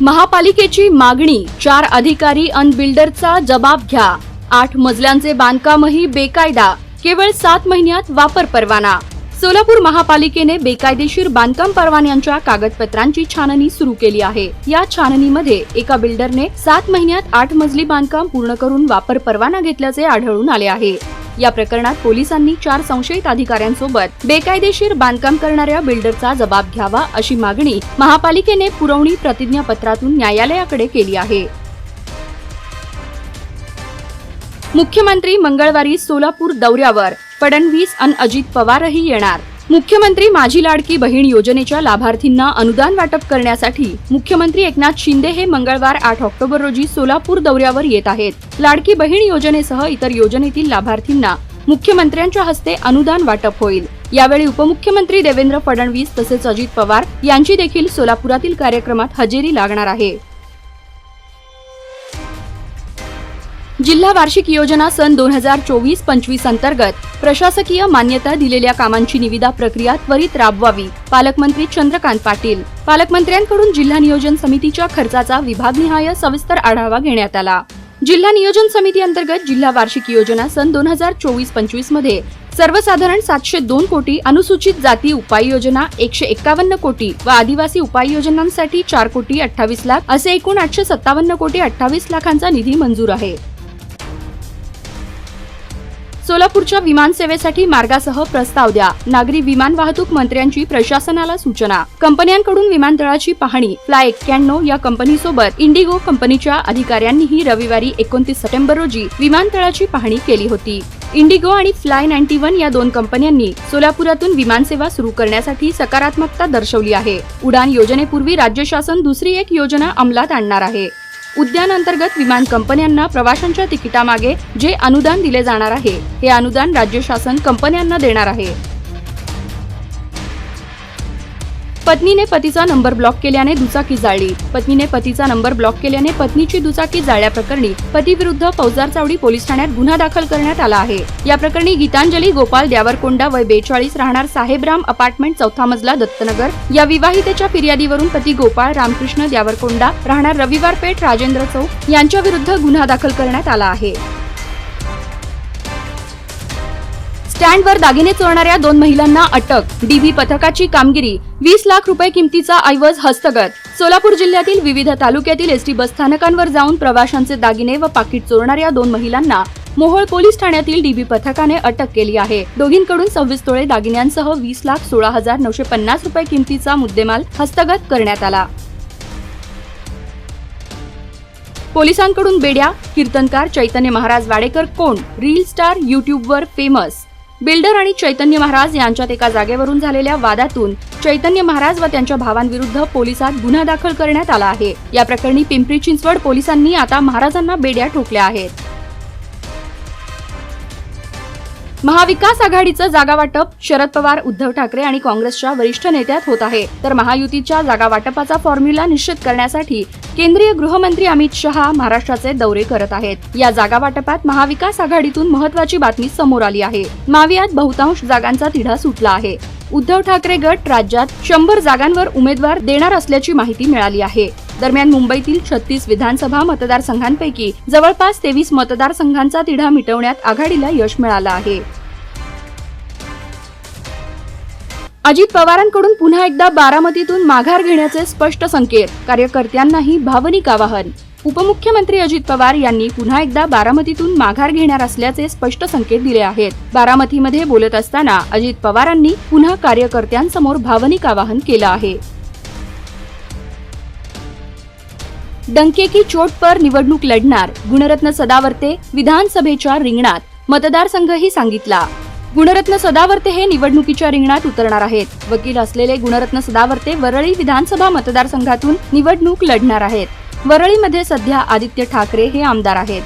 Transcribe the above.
महापालिकेची मागणी चार अधिकारी अन बिल्डरचा जबाब घ्या. आठ मजल्यांचे बांधकामही बेकायदा केवळ सात महिन्यात वापर परवाना. सोलापूर महापालिकेने बेकायदेशीर बांधकाम परवान्यांच्या कागदपत्रांची छाननी सुरू केली आहे. या छाननीमध्ये एका बिल्डरने सात महिन्यात आठ मजली बांधकाम पूर्ण करून वापर परवाना घेतल्याचे आढळून आले आहे. या प्रकरणात पोलिसांनी चार संशयित अधिकाऱ्यांसोबत बेकायदेशीर बांधकाम करणाऱ्या बिल्डरचा जबाब घ्यावा अशी मागणी महापालिकेने पुरवणी प्रतिज्ञापत्रातून न्यायालयाकडे केली आहे. मुख्यमंत्री मंगळवारी सोलापूर दौऱ्यावर फडणवीस अन अजित पवारही येणार. मुख्यमंत्री माझी लाडकी बहीण योजनेच्या लाभार्थींना अनुदान वाटप करण्यासाठी मुख्यमंत्री एकनाथ शिंदे हे मंगळवार आठ ऑक्टोबर रोजी सोलापूर दौऱ्यावर येत आहेत. लाडकी बहीण योजनेसह इतर योजनेतील लाभार्थींना मुख्यमंत्र्यांच्या हस्ते अनुदान वाटप होईल. यावेळी उपमुख्यमंत्री देवेंद्र फडणवीस तसेच अजित पवार यांची देखील सोलापुरातील कार्यक्रमात हजेरी लागणार आहे. जिल्हा वार्षिक योजना सन दोन हजार चोवीस पंचवीस अंतर्गत प्रशासकीय मान्यता दिलेल्या कामांची निविदा प्रक्रिया त्वरित राबवावी. पालकमंत्री चंद्रकांत पाटील. पालकमंत्र्यांकडून जिल्हा नियोजन समितीच्या खर्चाचा विभागनिहाय सविस्तर आढावा घेण्यात आला. जिल्हा नियोजन समिती अंतर्गत जिल्हा वार्षिक योजना सन दोन हजार चोवीस पंचवीसमध्ये सर्वसाधारण सातशे दोन कोटी अनुसूचित जाती उपाययोजना एकशे एक्कावन्न कोटी व आदिवासी उपाययोजनांसाठी चार कोटी अठ्ठावीस लाख असे एकूण आठशे सत्तावन्न कोटी अठ्ठावीस लाखांचा निधी मंजूर आहे. सोलापूरच्या विमानसेवेसाठी मार्गासह प्रस्ताव द्या. नागरी विमान वाहतूक मंत्र्यांची प्रशासनाला सूचना. कंपन्यांकडून विमानतळाची पाहणी फ्लाय एक्क्याण्णव या कंपनीसोबत इंडिगो कंपनीच्या अधिकाऱ्यांनीही रविवारी एकोणतीस सप्टेंबर रोजी विमानतळाची पाहणी केली होती. इंडिगो आणि फ्लाय नाईन्टी वन या दोन कंपन्यांनी सोलापुरातून विमानसेवा सुरू करण्यासाठी सकारात्मकता दर्शवली आहे. उडान योजनेपूर्वी राज्य शासन दुसरी एक योजना अंमलात आणणार आहे. उद्यानांतर्गत विमान कंपन्यांना प्रवाशांच्या तिकिटामागे जे अनुदान दिले जाणार आहे हे अनुदान राज्य शासन कंपन्यांना देणार आहे. पत्नीने पतीचा नंबर ब्लॉक केल्याने दुचाकी जाळली. पत्नीने पतीचा नंबर ब्लॉक केल्याने पत्नीची दुचाकी जाळल्याप्रकरणी पतीविरुद्ध फौजदार चावडी पोलीस ठाण्यात गुन्हा दाखल करण्यात आला आहे. या प्रकरणी गीतांजली गोपाल द्यावरकोंडा वय बेचाळीस राहणार साहेबराम अपार्टमेंट चौथा मजला दत्तनगर. या विवाहितेच्या फिर्यादीवरून पती गोपाळ रामकृष्ण द्यावरकोंडा राहणार रविवार पेठ राजेंद्र चौक यांच्या विरुद्ध गुन्हा दाखल करण्यात आला आहे. स्टँडवर दागिने चोरणाऱ्या दोन महिलांना अटक. डीबी पथकाची कामगिरी. वीस लाख रुपये किमतीचा ऐवज हस्तगत. सोलापूर जिल्ह्यातील विविध तालुक्यातील एसटी बसस्थानकांवर जाऊन प्रवाशांचे दागिने व पाकिट चोरणाऱ्या दोन महिलांना मोहोळ पोलीस ठाण्यातील डीबी पथकाने अटक केली आहे. दोघींकडून सव्वीस तोळे दागिन्यांसह वीस लाख सोळा हजार नऊशे पन्नास रुपये किमतीचा मुद्देमाल हस्तगत करण्यात आला. पोलिसांकडून बेड्या कीर्तनकार चैतन्य महाराज वाडेकर कोण? रील स्टार युट्यूबवर फेमस. बिल्डर आणि चैतन्य महाराज यांच्यात एका जागेवरून झालेल्या वादातून चैतन्य महाराज व त्यांच्या भावांविरुद्ध पोलिसात गुन्हा दाखल करण्यात आला आहे. या प्रकरणी पिंपरी चिंचवड पोलिसांनी आता महाराजांना बेड्या ठोकल्या आहेत. महाविकास आघाडीचं जागा वाटप शरद पवार उद्धव ठाकरे आणि काँग्रेसच्या वरिष्ठ नेत्यात होत आहे. तर महायुतीच्या जागा वाटपाचा फॉर्म्युला निश्चित करण्यासाठी केंद्रीय गृहमंत्री अमित शहा महाराष्ट्राचे दौरे करत आहेत. या जागा वाटपात महाविकास आघाडीतून महत्वाची बातमी समोर आली आहे. मावियात बहुतांश जागांचा तिढा सुटला आहे. उद्धव ठाकरे गट राज्यात शंभर जागांवर उमेदवार देणार असल्याची माहिती मिळाली आहे. दरम्यान मुंबईतील छत्तीस विधानसभा मतदारसंघांपैकी जवळपास तेवीस मतदारसंघांचा तिढा मिटवण्यात आघाडीला यश मिळालं आहे. अजित पवारांकडून पुन्हा एकदा बारामतीतून माघार घेण्याचे स्पष्ट संकेत कार्यकर्त्यांनाही भावनिक आवाहन. उपमुख्यमंत्री अजित पवार यांनी पुन्हा एकदा बारामतीतून माघार घेणार असल्याचे स्पष्ट संकेत दिले आहेत. बारामतीमध्ये बोलत असताना अजित पवारांनी पुन्हा कार्यकर्त्यांसमोर भावनिक आवाहन केलं आहे. डंके की चोट पर निवडणूक लढणार गुणरत्न सदावर्ते विधानसभेच्या रिंगणात मतदारसंघही सांगितला. गुणरत्न सदावर्ते हे निवडणुकीच्या रिंगणात उतरणार आहेत. वकील असलेले गुणरत्न सदावर्ते वरळी विधानसभा मतदारसंघातून निवडणूक लढणार आहेत. वरळीमध्ये सध्या आदित्य ठाकरे हे आमदार आहेत.